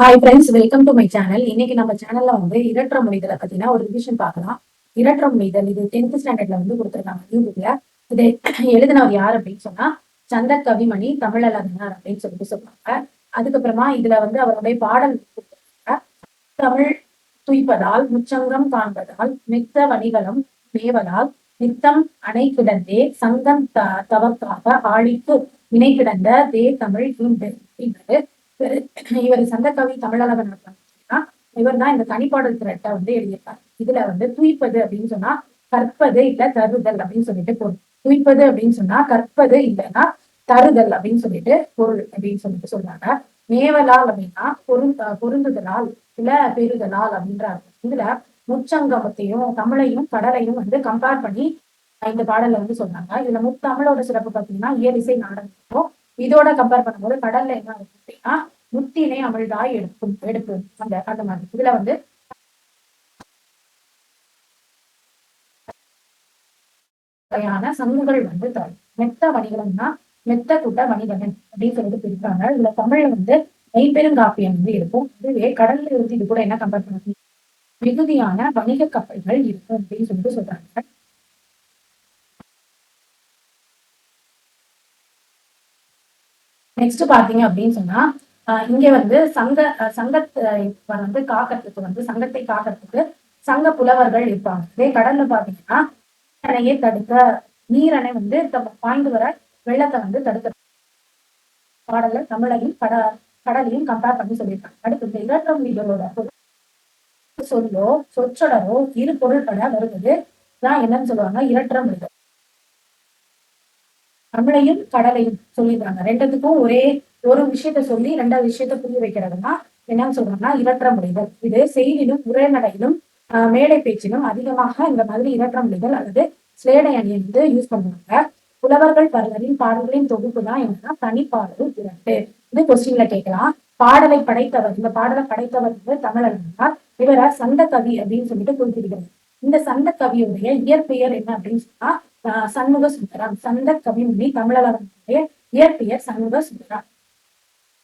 Hi friends welcome to my channel இன்னைக்கு நம்ம சேனல்ல வந்து இரற்ற மனிதரை பத்தினா ஒரு ரிவிஷன் பார்க்கலாம். இரற்ற மனிதர் இது டென்த் ஸ்டாண்டர்ட்ல வந்து கொடுத்துருக்காங்க. யூடியூப்ல இது எழுதினவர் யார் அப்படின்னு சொன்னா சந்த கவிமணி தமிழலகனார் அப்படின்னு சொல்லிட்டு சொல்றாங்க. அதுக்கப்புறமா இதுல வந்து அவருடைய பாடல் தமிழ் துய்ப்பதால் முச்சங்கம் காண்பதால் மித்த வணிகளும் மேவதால் நித்தம் அணை கிடந்தே சங்கம் த தவக்காக ஆழிக்கு இணை கிடந்த தே தமிழ் ஈண்டு அப்படின்றது இவர் சந்தக்கவி தமிழழகன் இவர் தான் இந்த தனிப்பாடல் திரட்டை வந்து எழுதியிருக்காரு. இதுல வந்து துய்ப்பது அப்படின்னு சொன்னா கற்பது இல்ல தருதல் அப்படின்னு சொல்லிட்டு பொருள். துய்ப்பது அப்படின்னு சொன்னா கற்பது இல்லைன்னா தருதல் அப்படின்னு சொல்லிட்டு பொருள் அப்படின்னு சொல்லிட்டு சொல்றாங்க. மேவலால் அப்படின்னா பொரு பொருந்துதலால் இல்ல பெறுதலால் அப்படின்றாங்க. இதுல முச்சங்கமத்தையும் தமிழையும் கடலையும் வந்து கம்பேர் பண்ணி இந்த பாடல்ல வந்து சொன்னாங்க இதுல முத்தமிழோட சிறப்பு பார்த்தீங்கன்னா இயலிசை நாடகம் இதோட கம்பேர் பண்ணும்போது கடல்ல என்ன அப்படின்னா முத்தினை அமிழ்தாய் எடுக்கும் எடுக்கும் அந்த அந்த மாதிரி. இதுல வந்து வகையான சங்குகள் வந்து தரும். மெத்த வணிகம்னா மெத்த குட்ட வணிகன் அப்படின்னு சொல்லிட்டு பிரிப்பாங்க. இதுல தமிழ்ல வந்து மெய்ப்பெருங்காப்பியம் வந்து இருக்கும். இதுவே கடல்ல இருந்து இது கூட என்ன கம்பேர் பண்ணுறது மிகுதியான வணிக கப்பல்கள் இருக்கும் அப்படின்னு சொல்லிட்டு சொல்றாங்க. நெக்ஸ்ட் பாத்தீங்க அப்படின்னு சொன்னா இங்க வந்து சங்க அஹ் சங்கத்தை வந்து காக்கிறதுக்கு வந்து சங்கத்தை காக்கிறதுக்கு சங்க புலவர்கள் இருப்பாங்க. இதே கடல்ல பாத்தீங்கன்னா நீரணையை தடுக்க நீரணை வந்து தம் பாய்ந்து வர வெள்ளத்தை வந்து தடுக்க பாடல தமிழையும் கட கடலையும் கம்பேர் பண்ணி சொல்லியிருக்காங்க. அடுத்து இந்த இரட்டம் வீடுகளோட சொல்லோ சொற்றொடரோ இரு பொருள்பட வருவது தான் என்னன்னு சொல்லுவாங்க இரட்டம் வீடு தமிழையும் கடலையும் சொல்லிடுறாங்க. ரெண்டுத்துக்கும் ஒரே ஒரு விஷயத்த சொல்லி ரெண்டாவது விஷயத்த புரிய வைக்கிறதுனா என்னன்னு சொல்றாங்கன்னா இரற்ற மொழிகள் இது செய்தியிலும் உரைநடையிலும் ஆஹ் மேடை பேச்சிலும் அதிகமாக இந்த மாதிரி இரற்ற மொழிகள் அல்லது ஸ்லேடை அணி வந்து யூஸ் பண்ணுவாங்க புலவர்கள் பலரின் பாடல்களின் தொகுப்பு தான் என்னன்னா தனிப்பாடல் இரட்டு இது கொஸ்டின்ல கேட்கலாம். பாடலை படைத்தவர் இந்த பாடலை படைத்தவர் வந்து தமிழர் இவரை சந்த கவி அப்படின்னு சொல்லிட்டு குறிப்பிடுகிறார். இந்த சந்த கவியுடைய இயற்பெயர் என்ன அப்படின்னு சொன்னா ஆஹ் சண்முக சுந்தரம் சந்த கவிமணி தமிழர்களுடைய இயற்பெயர் சண்முக சுந்தரம்